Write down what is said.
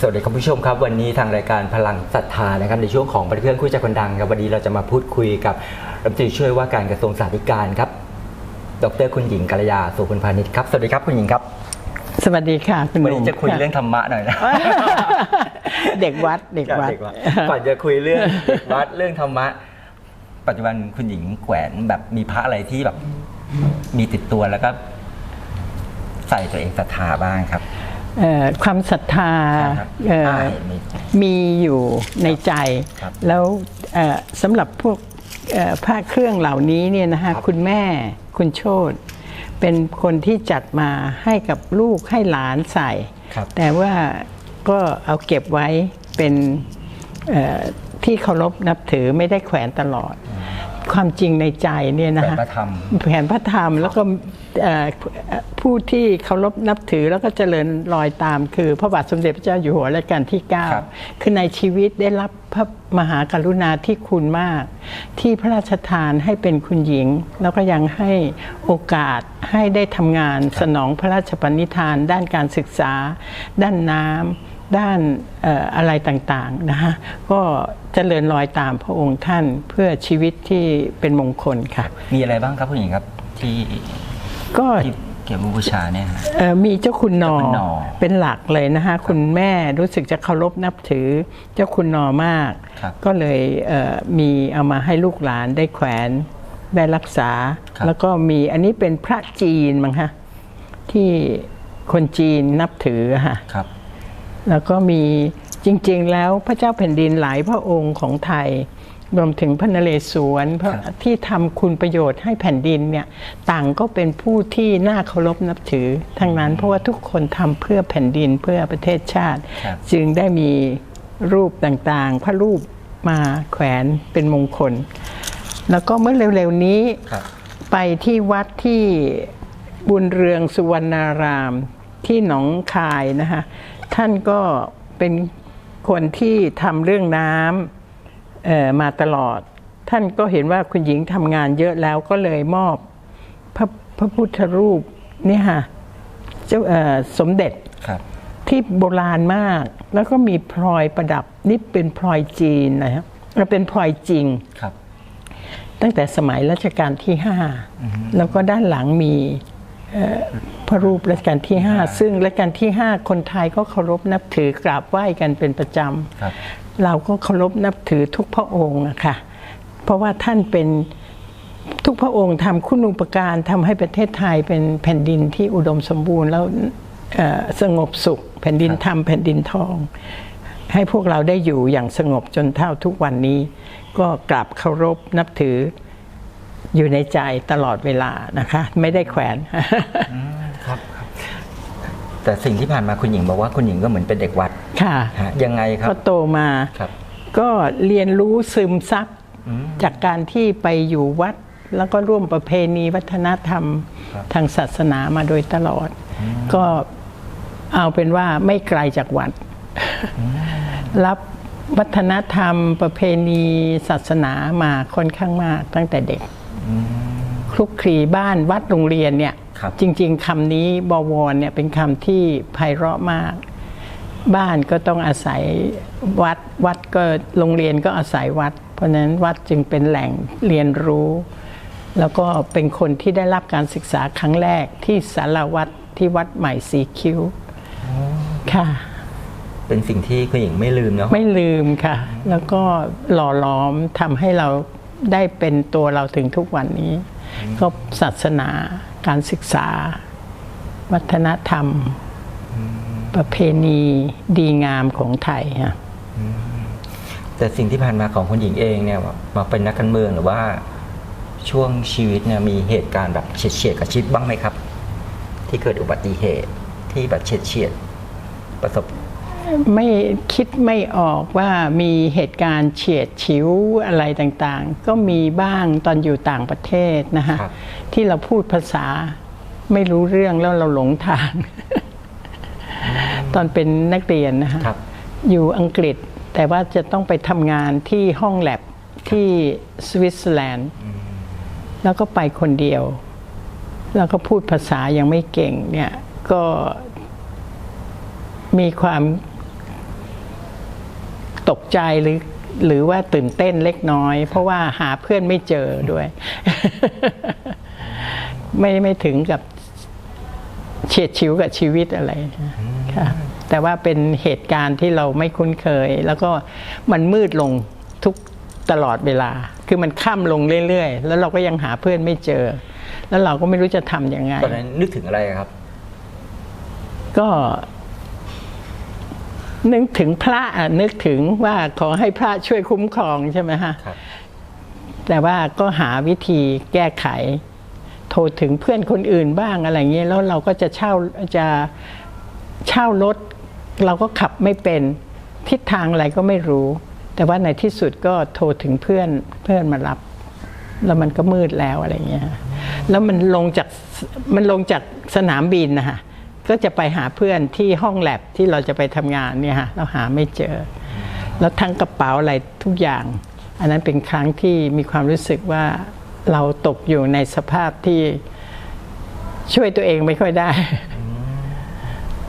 สวัสดีคุณผู้ชมครับ วันนี้ทางรายการพลังศรัทธานะครับในช่วงของประเพื่อนคู่ใจคนดังครับวันนี้เราจะมาพูดคุยกับรัฐมนตรีช่วยว่าการกระทรวงสาธารณการครับ ดรคุณหญิงกัลยาสุขุนพานิชครับสวัสดีครับคุณหญิงครับสวัสดีค่ะคุณหวันนุ่มนี้จะคุยเรื่องธรรมะหน่อยนะ เด็กวัดเด็กวัดก่อนจะคุยเรื่อง เด็กวัดเรื่องธรรมะ ปัจจุบันคุณหญิงแขวนแบบมีพระอะไรที่แบบ มีติดตัวแล้วก็ ใส่ตัวเองศรัทธาบ้างครับเอ่อ ความศรัทธาใช่ครับเอ่ออ่าเห็นมีมีอยู่ในใจครับแล้วเอ่อสำหรับพวกเอ่อผ้าเครื่องเหล่านี้เนี่ยนะคะครับคุณแม่คุณโชตเป็นคนที่จัดมาให้กับลูกให้หลานใส่ครับแต่ว่าก็เอาเก็บไว้เป็นเอ่อที่เคารพนับถือไม่ได้แขวนตลอด ความจริงในใจเนี่ยนะแขวนคะพระธรรมแผนพระธรรมแล้วก็เอ่อผู้ที่เคารพนับถือแล้วก็เจริญรอยตาม คือพระบาทสมเด็จพระเจ้าอยู่หัวรัชกาลที่ครับ9คือในชีวิตได้รับพระมหากรุณาธิคุณมาก ที่พระราชทานให้เป็นคุณหญิง แล้วก็ยังให้โอกาสให้ได้ทำงานสนองพระราชปณิธาน ด้านการศึกษา ด้านน้ำ ด้านเอ่ออะไรต่างๆนะคะก็เจริญรอยตามพระองค์ท่านเพื่อชีวิตที่เป็นมงคลค่ะ มีอะไรบ้างครับคุณหญิงครับที่ก็ที่เกี่ยวกับบูชาเนี่ยฮะเอ่อมีเจ้าคุณนอเจ้าคุณนอ เป็นหลักเลยนะคะคุณแม่รู้สึกจะเคารพนับถือเจ้าคุณนอมากครับก็เลยเอ่อมีเอามาให้ลูกหลานได้แขวนได้รักษาครับแล้วก็มีอันนี้เป็นพระจีนมั้งคะที่คนจีนนับถืออะค่ะครับ แล้วก็มีจริงๆ แล้วพระเจ้าแผ่นดินหลายพระองค์ของไทย รวมถึงพระนเรศวรพระครับที่ทำคุณประโยชน์ให้แผ่นดินเนี่ยต่างก็เป็นผู้ที่น่าเคารพนับถือ ทั้งนั้นเพราะว่าทุกคนทำเพื่อแผ่นดินเพื่อประเทศชาติครับจึงได้มีรูปต่างๆ พระรูปมาแขวนเป็นมงคล แล้วก็เมื่อเร็วๆนี้ครับไปที่วัดที่บุญเรืองสุวรรณารามที่หนองคายนะคะ ท่านก็เป็นคนที่ทำเรื่องน้ำเอ่อมาตลอด ท่านก็เห็นว่าคุณหญิงทำงานเยอะแล้วก็เลยมอบพระพระพุทธรูปเนี่ยค่ะเจ้าเอ่อสมเด็จครับที่โบราณมาก แล้วก็มีพลอยประดับนี่เป็นพลอยจีนนะครับมันเป็นพลอยจริงครับ ตั้งแต่สมัยรัชกาลที่ห้าแล้วก็ด้านหลังมีเอ่อ พระรูปรัชกาลที่ห้าซึ่งรัชกาลที่ห้าคนไทยก็เคารพนับถือกราบไหว้กันเป็นประจครับำเราก็เคารพนับถือทุกพระองค์อะค่ะเพราะว่าท่านเป็นทุกพระองค์ทำคุณูปการทำให้ประเทศไทยเป็นแผ่นดินที่อุดมสมบูรณ์แล้วเอ่อสงบสุข แผ่นดินธรรมแผ่นดินทอง ให้พวกเราได้อยู่อย่างสงบจนเท่าทุกวันนี้ ก็กราบเคารพนับถืออยู่ในใจตลอดเวลานะคะ ไม่ได้แขวน ครับครับ แต่สิ่งที่ผ่านมาคุณหญิงบอกว่าคุณหญิงก็เหมือนเป็นเด็กวัดค่ะฮะยังไงครับ ก็โตมาครับ ก็เรียนรู้ซึมซับอืม จากการที่ไปอยู่วัด แล้วก็ร่วมประเพณีวัฒนธรรมครับทางศาสนามาโดยตลอด ก็เอาเป็นว่าไม่ไกลจากวัด รับวัฒนธรรม ประเพณีศาสนามาค่อนข้างมากตั้งแต่เด็ก คลุกคลีบ้านวัดโรงเรียนเนี่ย ครับ จริง ๆคำนี้บวรเนี่ยเป็นคำที่ไพเราะมาก บ้านก็ต้องอาศัยวัดวัดก็โรงเรียนก็อาศัยวัด เพราะฉะนั้นวัดจึงเป็นแหล่งเรียนรู้ แล้วก็เป็นคนที่ได้รับการศึกษาครั้งแรกที่สารวัตรที่วัดใหม่สีคิ้วค่ะเป็นสิ่งที่คุณหญิงไม่ลืมเนาะไม่ลืมค่ะ แล้วก็หล่อล้อมทำให้เราได้เป็นตัวเราถึงทุกวันนี้ ก็ศาสนา การศึกษา วัฒนธรรม ประเพณีดีงามของไทยค่ะแต่สิ่งที่ผ่านมาของคุณหญิงเองเนี่ยมาเป็นนักการเมืองหรือว่าช่วงชีวิตเนี่ยมีเหตุการณ์แบบเฉียดเฉียดๆกับชีวิตบ้างไหมครับ ที่เกิดอุบัติเหตุที่แบบเฉียดเฉียดๆประสบ ไม่คิดไม่ออกว่ามีเหตุการณ์เฉียดฉิวอะไรต่างๆ ก็มีบ้างตอนอยู่ต่างประเทศนะคะครับที่เราพูดภาษาไม่รู้เรื่องแล้วเราหลงทาง ตอนเป็นนักเรียนนะคะครับอยู่อังกฤษแต่ว่าจะต้องไปทำงานที่ห้องแลบที่สวิตเซอร์แลนด์ แล้วก็ไปคนเดียว แล้วก็พูดภาษายังไม่เก่งเนี่ยก็มีความ ตกใจหรือหรือว่าตื่นเต้นเล็กน้อย เพราะว่าหาเพื่อนไม่เจอด้วย ไม่ไม่ถึงกับเฉียดชิวกับชีวิตอะไรนะค่ะแต่ว่าเป็นเหตุการณ์ที่เราไม่คุ้นเคย แล้วก็มันมืดลงทุกตลอดเวลา คือมันค่ำลงเรื่อยๆ แล้วเราก็ยังหาเพื่อนไม่เจอ แล้วเราก็ไม่รู้จะทำยังไงตอนนั้นนึกถึงอะไรครับ ก็ นึกถึงพระอะนึกถึงว่าขอให้พระช่วยคุ้มครองใช่ไหมฮะครับแต่ว่าก็หาวิธีแก้ไข โทรถึงเพื่อนคนอื่นบ้างอะไรเงี้ยแล้วเราก็จะเช่าจะเช่ารถ เราก็ขับไม่เป็นทิศทางอะไรก็ไม่รู้ แต่ว่าในที่สุดก็โทรถึงเพื่อนเพื่อนมารับ แล้วมันก็มืดแล้วอะไรเงี้ยฮะแล้วมันลงจากมันลงจากสนามบินนะคะ ก็จะไปหาเพื่อนที่ห้องแลบที่เราจะไปทำงานเนี่ยฮะเราหาไม่เจอ แล้วทั้งกระเป๋าอะไรทุกอย่าง อันนั้นเป็นครั้งที่มีความรู้สึกว่าเราตกอยู่ในสภาพที่ช่วยตัวเองไม่ค่อยได้